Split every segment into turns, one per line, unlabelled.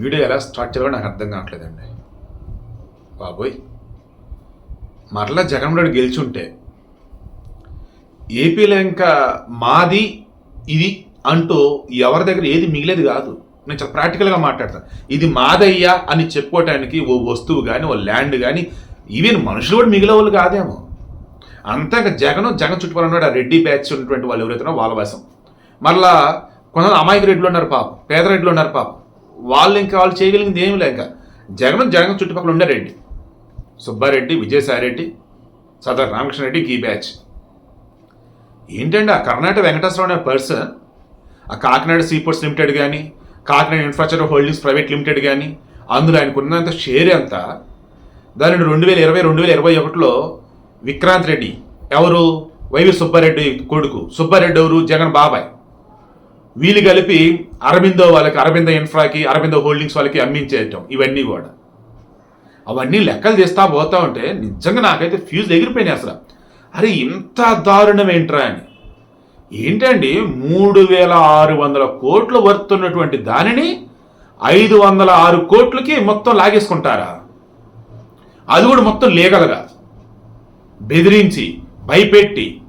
Video ఎలా start చేయాలో నాకు అర్థం కావట్లేదండి. బాబోయ్. మరలా జగన్ గెలిచి గెలిచుంటే ఏపీలో ఇంకా మాది ఇది అంటూ ఎవరి దగ్గర ఏది మిగిలేదు కాదు. నేను చాలా ప్రాక్టికల్గా మాట్లాడతాను ఇది మాదయ్యా అని చెప్పుకోవటానికి ఓ వస్తువు కానీ ఓ ల్యాండ్ కానీ ఈవెన్ మనుషులు కూడా మిగిలే వాళ్ళు కాదేమో. అంతా ఇంకా జగన్ జగన్ చుట్టుపక్కల ఉన్నాడు ఆ రెడ్డి బ్యాచ్ ఉన్నటువంటి వాళ్ళు ఎవరైతే వాళ్ళ వశం. మళ్ళా కొంతమంది అమాయక రెడ్లు ఉన్నారు పాపం పేద రెడ్లు ఉన్నారు పాపం. వాళ్ళు ఇంకా వాళ్ళు చేయగలిగింది ఏమి లేక. జగన్ జగన్ చుట్టుపక్కల ఉండారెడ్డి. సుబ్బారెడ్డి విజయసాయిరెడ్డి సదర్ రామకృష్ణారెడ్డి గీ బ్యాచ్. ఏంటంటే ఆ కర్ణాటక వెంకటేశ్వరరావు అనే పర్సన్? ఆ కాకినాడ సీపోర్ట్స్ లిమిటెడ్ కానీ Kakinada infrastructure holdings private limited కానీ అందులో ఆయనకు ఉన్నంత షేర్ ఎంత? దానిని రెండు వేల ఇరవై రెండు వేల ఇరవై ఒకటిలో విక్రాంత్ రెడ్డి ఎవరు? వైవి సుబ్బారెడ్డి కొడుకు. సుబ్బారెడ్డి ఎవరు? జగన్ బాబాయ్. వీళ్ళు కలిపి అరబిందో వాళ్ళకి అరబిందో ఇన్ఫ్రాకి అరబిందో హోల్డింగ్స్ వాళ్ళకి అమ్మించేయటం ఇవన్నీ కూడా. అవన్నీ లెక్కలు తీస్తా పోతా ఉంటే నిజంగా నాకైతే ఫ్యూజ్ ఎగిరిపోయినాయి అసలు. అరే ఇంత దారుణం ఏంట్రా అని. ఏంటండి మూడు వేల ఆరు వందల కోట్లు వర్తున్నటువంటి దానిని ఐదు వందల ఆరు కోట్లకి మొత్తం లాగేసుకుంటారా? అది కూడా మొత్తం లేగలగా బెదిరించి భయపెట్టి.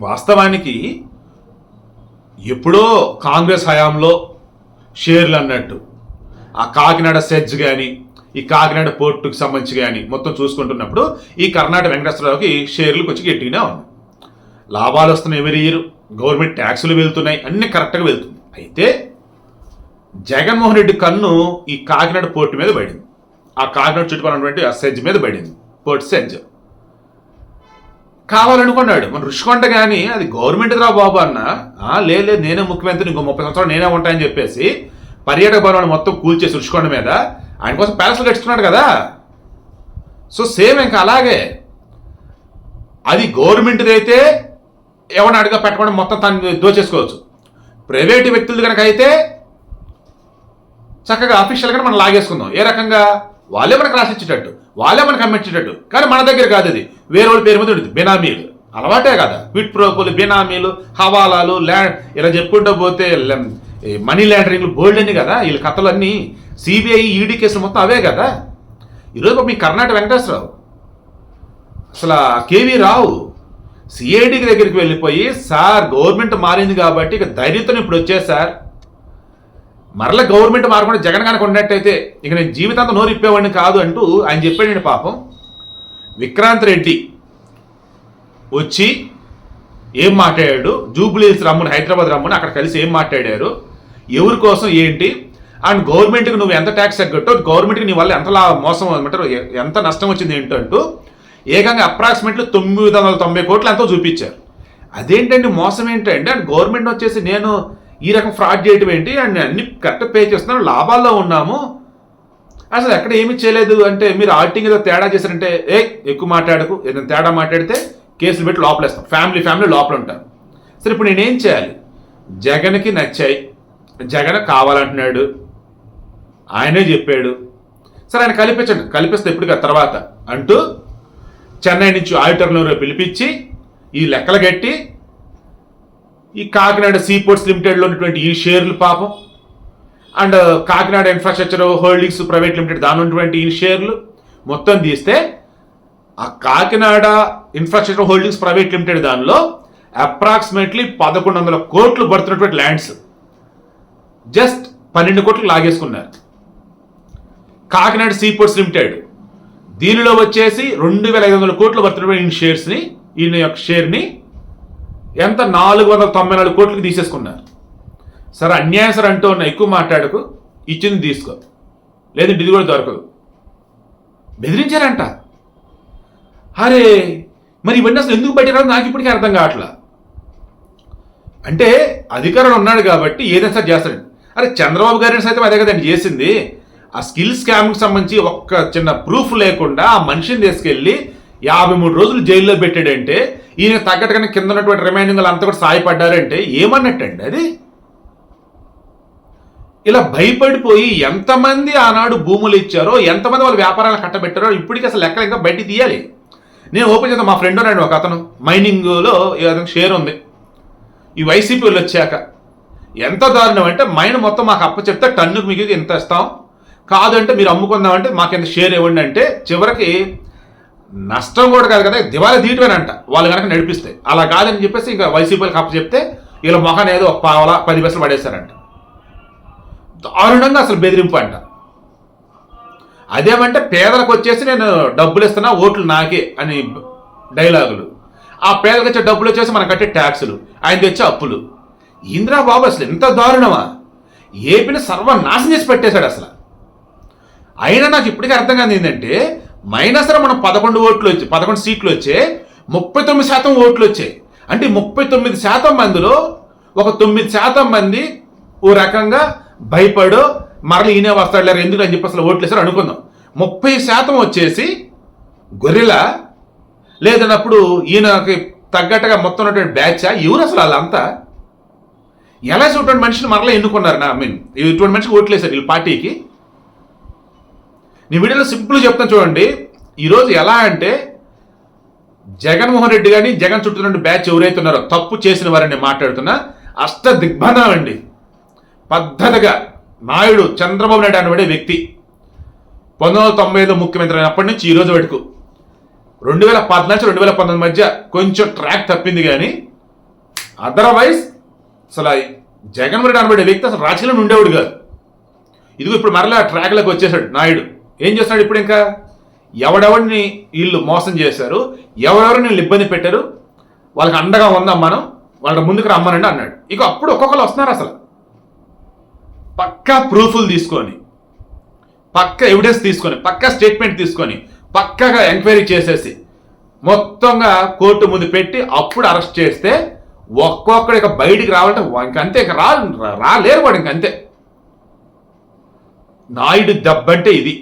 వాస్తవానికి ఎప్పుడో కాంగ్రెస్ హయాంలో షేర్లు అన్నట్టు. ఆ కాకినాడ సెజ్ కానీ ఈ కాకినాడ పోర్టుకి సంబంధించి కానీ మొత్తం చూసుకుంటున్నప్పుడు ఈ కర్ణాటక వెంకటేశ్వరరావుకి షేర్లు కొంచెం గట్టిగానే ఉన్నాయి. లాభాలు వస్తున్నాయి ఎవరి ఇయర్ గవర్నమెంట్ ట్యాక్సులు వెళ్తున్నాయి అన్నీ కరెక్ట్గా వెళ్తుంది అయితే జగన్మోహన్ రెడ్డి కన్ను ఈ కాకినాడ పోర్టు మీద పడింది. ఆ కాకినాడ చుట్టుపక్కల ఆ సెజ్ మీద పడింది. పోర్ట్ సెజ్ కావాలనుకున్నాడు. మన రుషికొండ కానీ అది గవర్నమెంట్ రా బాబు అన్న. లే లేదు నేనే ముఖ్యమంత్రి ఇంకో ముప్పై సంవత్సరాలు నేనే ఉంటాయని చెప్పేసి పర్యాటక భవనాన్ని మొత్తం కూల్చేసి రుషికొండ మీద ఆయన కోసం ప్యాలెస్లు కట్టుకున్నాడు కదా. సో సేమ్ ఇంకా అలాగే అది గవర్నమెంట్ది అయితే ఎవరిని అడగ పెట్టకుండా మొత్తం తను దోచేసుకోవచ్చు. ప్రైవేటు వ్యక్తులు కనుక అయితే చక్కగా అఫీషియల్గా మనం లాగేసుకుందాం. ఏ రకంగా? వాళ్ళే మనకు రాసిచ్చేటట్టు వాళ్ళే మనకు అమ్మించేటట్టు కానీ మన దగ్గర కాదు అది వేరే వాళ్ళ పేరు మీద ఉంటుంది బినామీలు. అలవాటే కదా. క్విట్ ప్రోకోలు బినామీలు హవాలాలు ల్యాండ్ ఇలా చెప్పుకుంటూ పోతే మనీ ల్యాండరింగ్లు బోల్డ్ అని కదా. వీళ్ళ కథలు అన్నీ సిబిఐ ఈడీ కేసులు మొత్తం అవే కదా. ఈరోజు మీ కర్ణాటక వెంకటేశ్వరరావు అసలు కేవీ రావు సిఐడికి దగ్గరికి వెళ్ళిపోయి సార్ గవర్నమెంట్ మారింది కాబట్టి ఇక ధైర్యంతో ఇప్పుడు వచ్చే సార్. మరల గవర్నమెంట్ మారకుండా జగన్ కనుక ఉన్నట్టయితే ఇక నేను జీవితాంతం నోరు ఇప్పేవాడిని కాదు అంటూ ఆయన చెప్పాడండి పాపం? విక్రాంత్ రెడ్డి వచ్చి ఏం మాట్లాడాడు? జూబ్లీస్ రమ్మని హైదరాబాద్ రమ్మని అక్కడ కలిసి ఏం మాట్లాడారు? ఎవరి కోసం ఏంటి? అండ్ గవర్నమెంట్కి నువ్వు ఎంత ట్యాక్స్ తగ్గట్టో గవర్నమెంట్కి నీ వల్ల ఎంత లా మోసం అనమాట ఎంత నష్టం వచ్చింది ఏంటంటూ ఏకంగా అప్రాక్సిమేట్లీ తొమ్మిది వందల తొంభై కోట్లు ఎంతో చూపించారు. అదేంటండి మోసం ఏంటంటే అండ్ గవర్నమెంట్ వచ్చేసి నేను ఈ రకం ఫ్రాడ్ చేయటం ఏంటి? అండ్ అన్ని కరెక్ట్ పే చేస్తున్నాను లాభాల్లో ఉన్నాము. అసలు ఎక్కడ ఏమీ చేయలేదు అంటే మీరు ఆడిటింగ్ ఏదో తేడా చేశారంటే ఏ ఎక్కువ మాట్లాడకు ఏదైనా తేడా మాట్లాడితే కేసులు పెట్టి లోపలేస్తాం. ఫ్యామిలీ ఫ్యామిలీ లోపల ఉంటారు సరే ఇప్పుడు నేనేం చేయాలి? జగన్కి నచ్చాయి. జగన్ కావాలంటున్నాడు. ఆయనే చెప్పాడు. సరే ఆయన కల్పించండి. కల్పిస్తే ఎప్పుడు తర్వాత అంటూ చెన్నై నుంచి ఆడిటర్లను పిలిపించి ఈ లెక్కలు కట్టి ఈ కాకినాడ సీపోర్ట్స్ లిమిటెడ్లో ఉన్నటువంటి ఈ షేర్లు పాపం. And uh, Kakinada infrastructure holdings private limited దాని ఉన్నటువంటి ఈ షేర్లు మొత్తం తీస్తే ఆ Kakinada infrastructure holdings private limited దానిలో అప్రాక్సిమేట్లీ పదకొండు వందల కోట్లు పడుతున్నటువంటి ల్యాండ్స్ జస్ట్ పన్నెండు కోట్లు లాగేసుకున్నారు. కాకినాడ సీపోర్ట్స్ లిమిటెడ్ దీనిలో వచ్చేసి రెండు వేల ఐదు వందల కోట్లు పడుతున్నటువంటి ఈ షేర్స్ని ఈయన యొక్క షేర్ని ఎంత నాలుగు వందల తొంభై నాలుగు కోట్లకి తీసేసుకున్నారు. సరే అన్యాయం సార్ అంటూ ఉన్న ఎక్కువ మాట్లాడకు ఇచ్చింది తీసుకో. లేదంటే ఇది కూడా దొరకదు. బెదిరించారంట. అరే మరి ఇవన్నీ అసలు ఎందుకు బయటకు నాకు ఇప్పటికీ అర్థం కావట్లా. అంటే అధికారులు ఉన్నాడు కాబట్టి ఏదైనా సార్ చేస్తాడు అరే చంద్రబాబు గారిని సైతం అదే కదండి చేసింది. ఆ స్కిల్ స్కామ్కి సంబంధించి ఒక్క చిన్న ప్రూఫ్ లేకుండా ఆ మనిషిని తీసుకెళ్ళి యాభై మూడు రోజులు జైల్లో పెట్టాడంటే ఈయన తగ్గట్టుగానే కింద ఉన్నటువంటి రిమైనింగ్ అంతా కూడా సాయపడ్డారంటే ఏమన్నట్టండి అది? ఇలా భయపడిపోయి ఎంతమంది ఆనాడు భూములు ఇచ్చారో ఎంతమంది వాళ్ళ వ్యాపారాలు కట్టబెట్టారో ఇప్పటికీ అసలు లెక్కలు ఇంకా బయట తీయాలి. నేను ఓపెన్ చేద్దాం మా ఫ్రెండ్ ఉన్నాడు ఒక అతను. మైనింగ్లో షేర్ ఉంది. ఈ వైసీపీ వాళ్ళు వచ్చాక ఎంత దారుణం అంటే మైన్ మొత్తం మాకు అప్ప చెప్తే టన్నుకు మీకు ఇంత ఇస్తాం. కాదంటే మీరు అమ్ముకుందామంటే మాకు ఎంత షేర్ ఇవ్వండి అంటే చివరికి నష్టం కూడా కాదు కదా దివాళీ తీయటమేనంట. వాళ్ళు కనుక నడిపిస్తే. అలా కాదని చెప్పేసి ఇంకా వైసీపీలకు అప్పు చెప్తే వీళ్ళ మొహం ఏదో ఒక పావలా పది పైసలు పడేశారంట. దారుణంగా అసలు బెదిరింపు అంట. అదేమంటే పేదలకు వచ్చేసి నేను డబ్బులు ఇస్తున్నా ఓట్లు నాకే అని డైలాగులు. ఆ పేదలకు వచ్చే డబ్బులు వచ్చేసి మనం కట్టే ట్యాక్సులు ఆయన తెచ్చే అప్పులు. ఇందిరాబాబు అసలు ఎంత దారుణమా? ఏపీని సర్వనాశనం చేసి పెట్టేశాడు అసలు. అయినా నాకు ఇప్పటికీ అర్థం కాదు ఏంటంటే మైనస్లో మనం పదకొండు ఓట్లు వచ్చి పదకొండు సీట్లు వచ్చే ముప్పై తొమ్మిది శాతం ఓట్లు వచ్చాయి అంటే ముప్పై తొమ్మిది శాతం మందిలో ఒక తొమ్మిది శాతం మంది ఓ రకంగా భయపడో మరల ఈయనే వస్తాడు లేరు ఎందుకు అని చెప్పి అసలు ఓట్లు వేసారు అనుకుందాం. ముప్పై శాతం వచ్చేసి గొర్రెలా లేదన్నప్పుడు ఈయనకి తగ్గట్టుగా మొత్తం ఉన్నటువంటి బ్యాచా ఎవరు అసలు వాళ్ళంతా? ఎలా ఇటువంటి మనిషిని మరలా ఎన్నుకున్నారు? నా మీన్ ఇటువంటి మనిషికి ఓట్లేశారు వీళ్ళ పార్టీకి. నీ వీడియోలో సింపుల్ చెప్తాను చూడండి. ఈరోజు ఎలా అంటే జగన్మోహన్ రెడ్డి కానీ జగన్ చుట్టూ బ్యాచ్ ఎవరైతే ఉన్నారో తప్పు చేసిన వారిని మాట్లాడుతున్నా అష్ట దిగ్బంధనం అండి. పద్ధతిగా నాయుడు చంద్రబాబు నాయుడు అనబడే వ్యక్తి. పంతొమ్మిది వందల తొంభై ఐదు ముఖ్యమంత్రి అయినప్పటి నుంచి ఈ రోజు వరకు. రెండు వేల పద్నాలుగు రెండు వేల పంతొమ్మిది మధ్య కొంచెం ట్రాక్ తప్పింది కానీ అదర్వైజ్ అసలు జగన్మోహన్ రెడ్డి అనబడే వ్యక్తి అసలు రాజకీయంలో ఉండేవాడు కాదు. ఇదిగో ఇప్పుడు మరలా ట్రాక్లోకి వచ్చేసాడు నాయుడు. ఏం చేస్తున్నాడు ఇప్పుడు ఇంకా? ఎవడెవడిని వీళ్ళు మోసం చేశారు? ఎవరెవరిని వీళ్ళు ఇబ్బంది పెట్టారు? వాళ్ళకి అండగా ఉందాం మనం? వాళ్ళ ముందుకు రమ్మనండి అన్నాడు. ఇక అప్పుడు ఒక్కొక్కరు వస్తున్నారు అసలు. పక్కా ప్రూఫ్లు తీసుకొని పక్క ఎవిడెన్స్ తీసుకొని పక్కా స్టేట్మెంట్ తీసుకొని పక్కగా ఎంక్వైరీ చేసేసి మొత్తంగా కోర్టు ముందు పెట్టి అప్పుడు అరెస్ట్ చేస్తే ఒక్కొక్కడు ఇక బయటికి రావాలంటే ఇంకంతే ఇక రా రాలేరు వాడు ఇంకంతే నాయుడు దెబ్బంటే ఇది.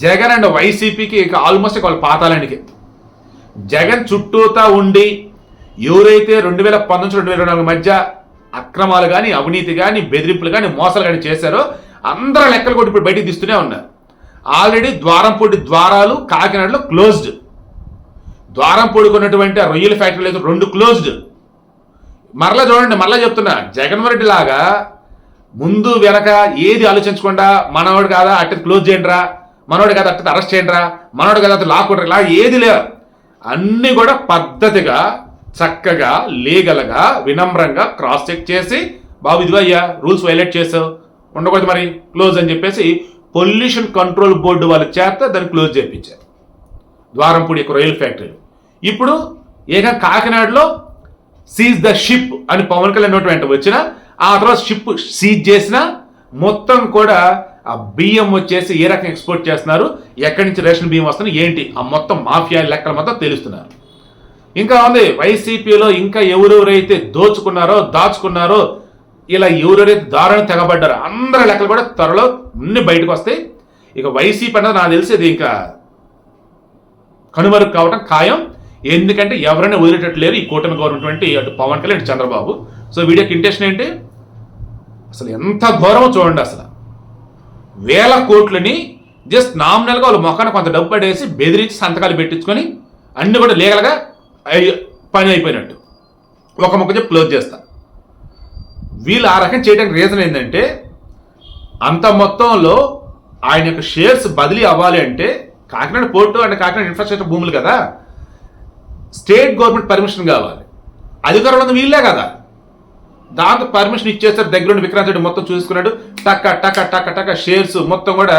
జగన్ అండ్ వైసీపీకి ఇక ఆల్మోస్ట్ వాళ్ళ పాతాలండికి జగన్ చుట్టూతా ఉండి ఎవరైతే రెండు వేల పంతొమ్మిది రెండు వేల నాలుగు మధ్య అక్రమాలు కానీ అవినీతి కానీ బెదిరింపులు కానీ మోసాలు కానీ చేశారో అందరూ లెక్కలు కూడా ఇప్పుడు బయటికి తీస్తూనే ఉన్నారు. ఆల్రెడీ ద్వారంపూడి ద్వారాలు కాకినాడలో క్లోజ్డ్ ద్వారం పొడుకున్నటువంటి ఆ రొయ్యల ఫ్యాక్టరీలు అయితే రెండు క్లోజ్డ్ మరలా చూడండి మరలా చెప్తున్నా జగన్మోహన్ రెడ్డి లాగా ముందు వెనక ఏది ఆలోచించకుండా మనవాడు కాదా అట్టి క్లోజ్ చేయండిరా. మనోడు కదా అట్టి అరెస్ట్ చేయండిరా మనోడు కదా అటు లాక్కుంటారు ఇలా ఏది లేవు. అన్నీ కూడా పద్ధతిగా చక్కగా లీగల్గా వినమ్రంగా క్రాస్ చెక్ చేసి బాబు ఇదిగో అయ్యా రూల్స్ వైలేట్ చేసావు ఉండకూడదు మరి క్లోజ్ అని చెప్పేసి పొల్యూషన్ కంట్రోల్ బోర్డు వాళ్ళు చేత దాన్ని క్లోజ్ చేయించారు. ద్వారంపూడి యొక్క రొయ్యల ఫ్యాక్టరీ ఇప్పుడు ఏక కాకినాడలో సీజ్ ద షిప్ అని పవన్ కళ్యాణ్ నోటి వెంట వచ్చిన ఆ తర్వాత షిప్ సీజ్ చేసిన మొత్తం కూడా ఆ బియ్యం వచ్చేసి ఏ రకంగా ఎక్స్పోర్ట్ చేస్తున్నారు? ఎక్కడి నుంచి రేషన్ బియ్యం వస్తుంది ఏంటి? ఆ మొత్తం మాఫియా లెక్కలు మొత్తం తెలుస్తున్నారు. ఇంకా ఉంది వైసీపీలో ఇంకా ఎవరెవరైతే దోచుకున్నారో దాచుకున్నారో ఇలా ఎవరెవరైతే దారుణ తెగబడ్డారో అందరి లెక్కలు కూడా త్వరలో అన్ని బయటకు వస్తాయి. ఇక వైసీపీ అన్నది నాకు తెలిసేది ఇంకా కనుమరుగు కావటం ఖాయం. ఎందుకంటే ఎవరైనా వదిలేటట్టు లేరు ఈ కూటమి గవర్నమెంట్ అటు పవన్ కళ్యాణ్ చంద్రబాబు. సో వీడియోకి ఇంటెన్షన్ ఏంటి? అసలు ఎంత ఘోరమో చూడండి అసలు. వేల కోట్లని జస్ట్ నామినల్గా వాళ్ళ మొఖాన్ని కొంత డబ్బు పడేసి బెదిరించి సంతకాలు పెట్టించుకొని అన్ని కూడా లీగల్గా పని అయిపోయినట్టు. ఒక మొక్క చెప్పి క్లోజ్ చేస్తా. వీళ్ళు ఆ రకం చేయడానికి రీజన్ ఏంటంటే అంత మొత్తంలో ఆయన యొక్క షేర్స్ బదిలీ అవ్వాలి అంటే Kakinada port and Kakinada infrastructure భూములు కదా స్టేట్ గవర్నమెంట్ పర్మిషన్ కావాలి. అధికారంలో వీళ్ళే కదా. దాంతో పర్మిషన్ ఇచ్చేస్తారు దగ్గర ఉండి విక్రాంత్ రెడ్డి మొత్తం చూసుకున్నాడు. టక్క టక్క టక్క టక్క షేర్స్ మొత్తం కూడా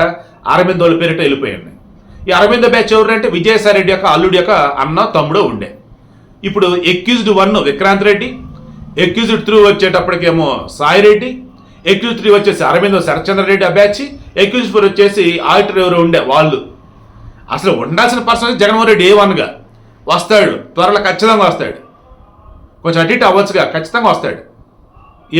అరవింద్ పేరిట వెళ్ళిపోయాయి ఈ అరవింద బ్యాచ్ ఎవరంటే విజయసాయి రెడ్డి యొక్క అల్లుడి యొక్క అన్న తమ్ముడు ఉండే. ఇప్పుడు accused one Vikrant Reddy accused two వచ్చేటప్పటికేమో Sai Reddy accused three వచ్చేసి అరవింద శరత్చంద్ర రెడ్డి ఆ బ్యాచ్ ఎక్యూజ్ ఫోర్ వచ్చేసి ఆడిటర్ ఎవరు ఉండే వాళ్ళు. అసలు ఉండాల్సిన పర్సన్ జగన్మోహన్ రెడ్డి ఏ వన్గా వస్తాడు త్వరలో ఖచ్చితంగా వస్తాడు. కొంచెం అటు ఇటు అవ్వచ్చుగా ఖచ్చితంగా వస్తాడు.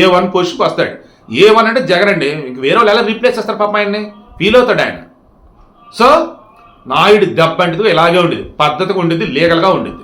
ఏ వన్ పొజిషన్కి వస్తాడు. ఏ వన్ అంటే జగన్ అండి ఇంక వేరే వాళ్ళు ఎలా రీప్లేస్ చేస్తారు పాప ఆయన్ని? ఫీల్ అవుతాడు ఆయన. సో నాయుడు దెబ్బ అంటే ఇలాగే ఉండేది పద్ధతిగా ఉండేది లీగల్గా ఉండేది